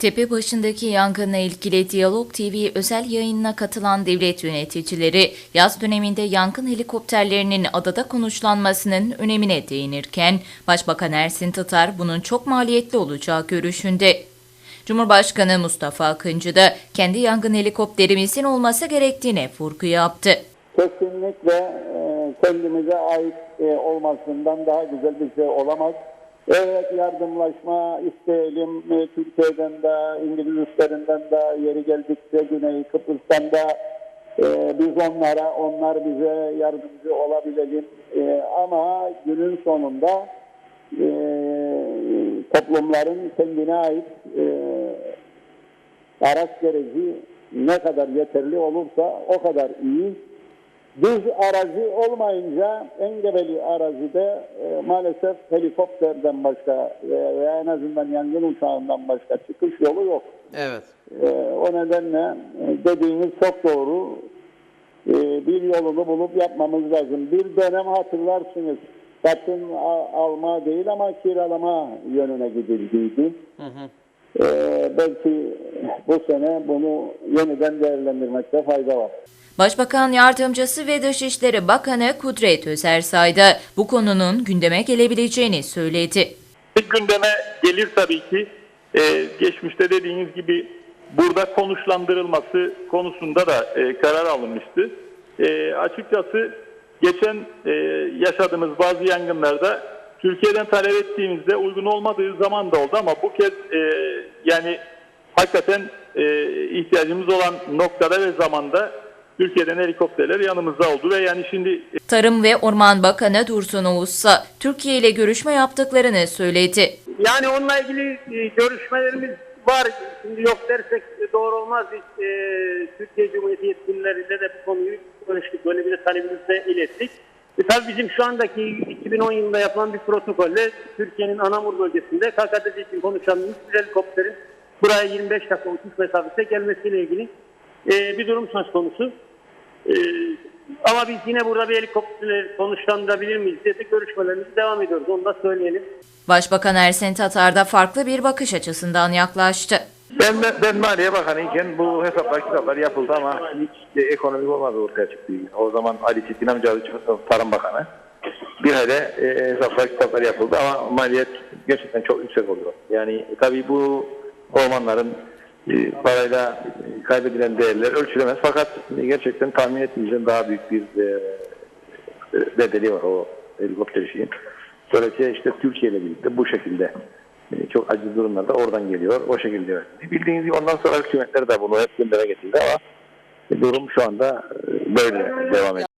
Tepe başındaki yangınla ilgili Diyalog TV özel yayınına katılan devlet yöneticileri yaz döneminde yangın helikopterlerinin adada konuşlanmasının önemine değinirken Başbakan Ersin Tatar bunun çok maliyetli olacağı görüşünde. Cumhurbaşkanı Mustafa Akıncı da kendi yangın helikopterimizin olması gerektiğine vurgu yaptı. kesinlikle e, kendimize ait e, olmasından daha güzel bir şey olamaz. Evet yardımlaşma isteyelim E, Türkiye'den de İngiliz üstlerinden de yeri geldikçe Güney Kıbrıs'tan da e, biz onlara onlar bize yardımcı olabilelim. E, ama günün sonunda e, toplumların kendine ait e, araç gereci ne kadar yeterli olursa o kadar iyi. Düz arazi olmayınca engebeli arazide e, maalesef helikopterden başka veya, veya en azından yangın uçağından başka çıkış yolu yok. Evet. E, o nedenle e, dediğiniz çok doğru. E, bir yolunu bulup yapmamız lazım. Bir dönem hatırlarsınız satın alma değil ama kiralama yönüne gidildiydi. E, belki bu sene bunu yeniden değerlendirmekte fayda var. Başbakan Yardımcısı ve Dışişleri Bakanı Kudret Özersay da bu konunun gündeme gelebileceğini söyledi. Bir gündeme gelir tabii ki. Ee, geçmişte dediğiniz gibi burada konuşlandırılması konusunda da e, karar alınmıştı. E, açıkçası geçen e, yaşadığımız bazı yangınlarda Türkiye'den talep ettiğimizde uygun olmadığı zaman da oldu ama bu kez e, yani hakikaten e, ihtiyacımız olan noktada ve zamanda Türkiye'den helikopterler yanımızda oldu ve yani şimdi Tarım ve Orman Bakanı Dursun Uğuzsa Türkiye ile görüşme yaptıklarını söyledi. Yani onunla ilgili e, görüşmelerimiz var. Şimdi yok dersek doğru olmaz. Biz e, Türkiye Cumhuriyeti yetkilileriyle de bu konuyu konuştuk. Böyle bir de talebimizi de ilettik. E, tabii bizim şu andaki 2010 yılında yapılan bir protokolle Türkiye'nin Anamur bölgesinde KKTC için konuşlandığımız bir helikopterin buraya 25 dakika uçuş mesafesine gelmesiyle ilgili e, bir durum söz konusu. E, ama biz yine burada bir helikopterleri konuşlandırabilir miyiz diye de görüşmelerimiz devam ediyoruz. Onu da söyleyelim. Başbakan Ersin Tatar da farklı bir bakış açısından yaklaştı. Ben, ben Maliye Bakanıyken bu hesaplar kitaplar yapıldı ama hiç de ekonomik olmadı ortaya çıktı. O zaman Ali Çetin çıktı, Tarım Bakanı. Bir hele e, hesaplar kitaplar yapıldı ama maliyet gerçekten çok yüksek oluyor. Yani tabii bu ormanların e, parayla kaybedilen değerler ölçülemez fakat gerçekten tahmin ettiğimizden daha büyük bir e, bedeli var o helikopter işinin. Dolayısıyla işte Türkiye ile birlikte bu şekilde e, çok acı durumlarda oradan geliyor. O şekilde. Bildiğiniz gibi ondan sonra hükümetler de bunu hep gündeme getirdi ama durum şu anda e, böyle devam ediyor.